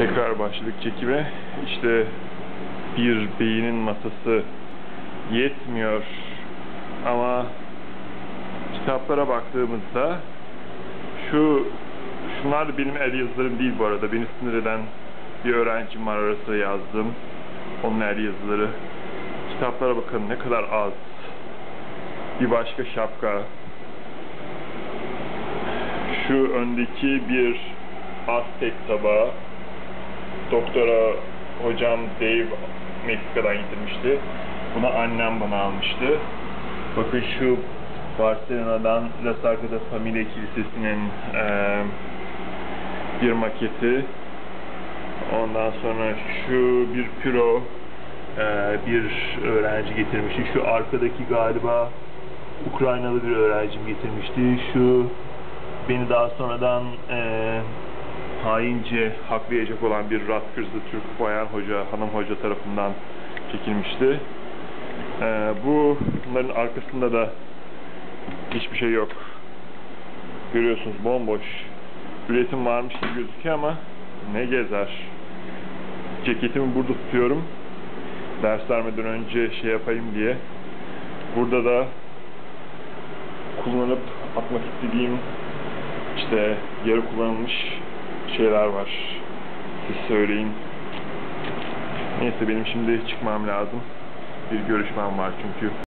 Tekrar başladık çekime. İşte bir beynin masası yetmiyor. Ama kitaplara baktığımızda şu şunlar benim el yazılarım değil bu arada. Beni sinir eden bir öğrencim var arasında yazdım. Onun el yazıları. Kitaplara bakın ne kadar az. Bir başka şapka. Şu öndeki bir Aztek tabağı. Doktora hocam Dave Meksika'dan getirmişti. Bunu annem bana almıştı. Bakın şu Barcelona'dan La Sagrada Familia Kilisesi'nin eee, bir maketi. Ondan sonra şu bir püro eee, bir öğrenci getirmişti. Şu arkadaki galiba Ukraynalı bir öğrencim getirmişti. Şu beni daha sonradan eee haince haklayacak olan bir Rutgers'lı Türk bayan hoca, hanım hoca tarafından çekilmişti. Ee, bu bunların arkasında da hiçbir şey yok. Görüyorsunuz bomboş. Üretim varmış gibi gözüküyor ama ne gezer. Ceketimi burada tutuyorum. Ders vermeden önce şey yapayım diye. Burada da kullanıp atmak istediğim işte yarı kullanılmış şeyler var. Siz söyleyin. Neyse benim şimdi çıkmam lazım. Bir görüşmem var çünkü.